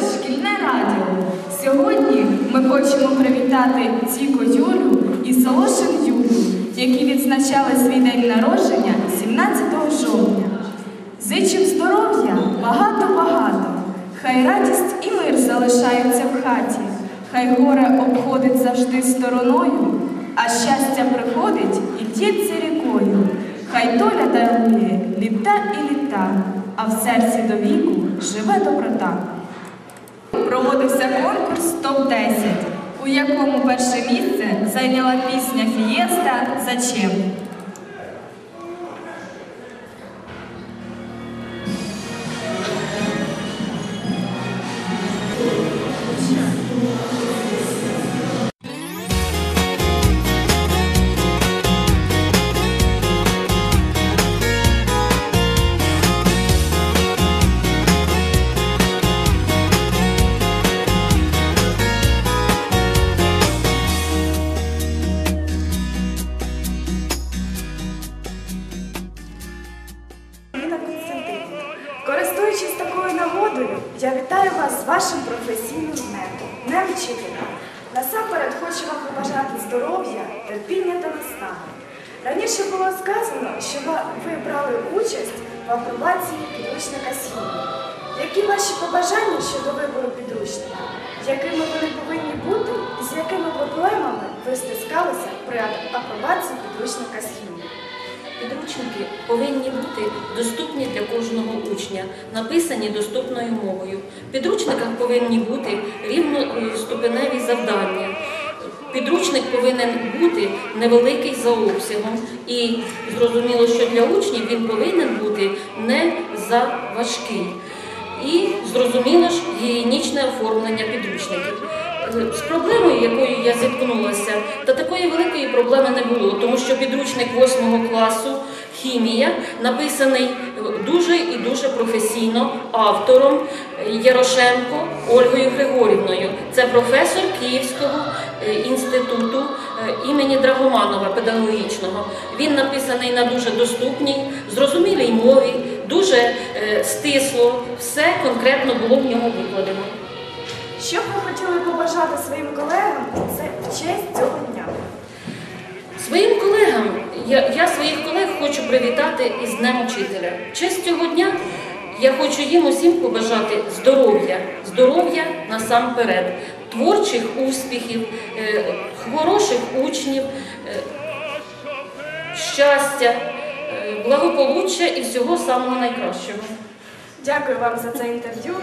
шкільне радіо. Сьогодні ми хочемо привітати Ціко Юлю і Солошин Юлю, які відзначали свій день народження 17 жовтня. Зичим здоров'я багато-багато. Хай радість і мир залишаються в хаті, хай горе обходить завжди стороною, а щастя приходить і тється рікою. Хай доля дарує літа і літа, а в серці до віку живе доброта. Проводився конкурс ТОП-10, у якому перше місце зайняла пісня Фієста Зачем. Користуючись такою нагодою, я вітаю вас з вашим професійним днем, днем вчителя. Насамперед хочу вам побажати здоров'я, терпіння та наснаги. Раніше було сказано, що ви брали участь в апробації підручника «Східні». Які ваші побажання щодо вибору підручника? Якими вони повинні бути і з якими проблемами ви стискалися при апробації підручника «Східні»? Підручники повинні бути доступні для кожного учня, написані доступною мовою. В підручниках повинні бути рівноступеневі завдання. Підручник повинен бути невеликий за обсягом, і зрозуміло, що для учнів він повинен бути не за важкий. І зрозуміло ж гігієнічне оформлення підручників. Е, З проблемою, якою я зіткнулася, та такої великої проблеми не було, тому що підручник 8 класу хімія написаний е, дуже і дуже професійно автором Ярошенко Ольгою Григорівною. Це професор Київського е, інституту е, імені Драгоманова педагогічного. Він написаний на дуже доступній, зрозумілій мові, дуже е, стисло, все конкретно було в ньому викладено. Що б ви хотіли побажати своїм колегам це в честь цього дня? Своїм колегам, я, я своїх колег хочу привітати із Днем Учителя. Честь цього дня я хочу їм усім побажати здоров'я, здоров'я насамперед, творчих успіхів, е, хороших учнів, е, щастя, е, благополуччя і всього самого найкращого. Дякую вам за це інтерв'ю.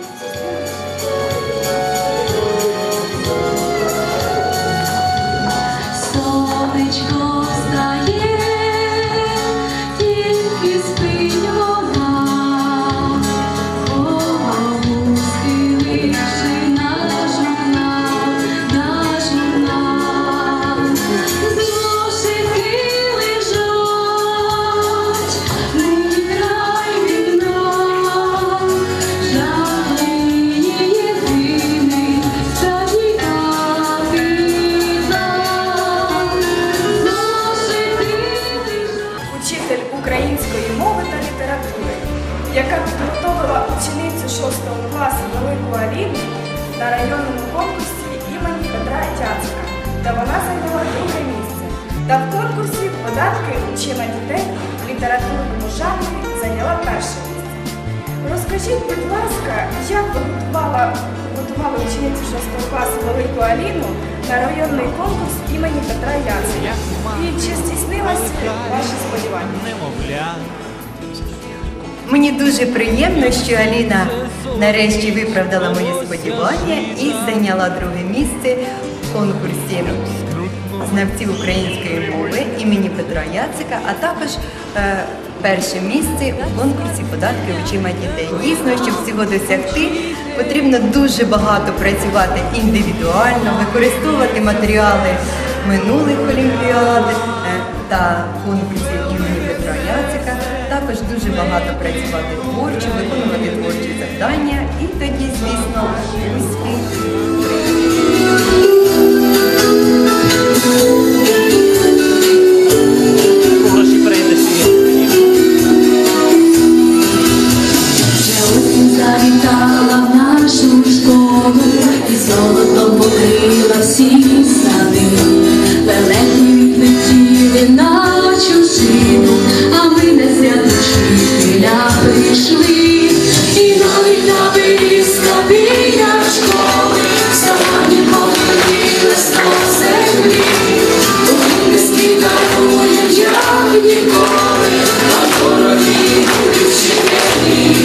Учитель української мови та літератури, яка підготовила ученицю 6 класу Велику Аліну на районному конкурсі імені Петра Яцика, та вона зайняла друге місце. Та в конкурсі податки учила дітей в літературному жанрі зайняла перше місце. Розкажіть, будь ласка, як ви готували ученицю 6 класу Велику Аліну на районний конкурс імені Петра Яцика? І чи здійснилися ваші сподівання? Мені дуже приємно, що Аліна нарешті виправдала мої сподівання і зайняла друге місце в конкурсі знавців української мови імені Петра Яцика, а також е, перше місце у конкурсі податки очима дітей. Дійсно, щоб цього досягти, потрібно дуже багато працювати індивідуально, використовувати матеріали минулих олімпіад е, та конкурсів імені Петра Яцика. Також дуже багато працювати творчо, виконувати творчі завдання і тоді, звісно, успіх. Thank you. Як ніколи, на дорогі вчителі.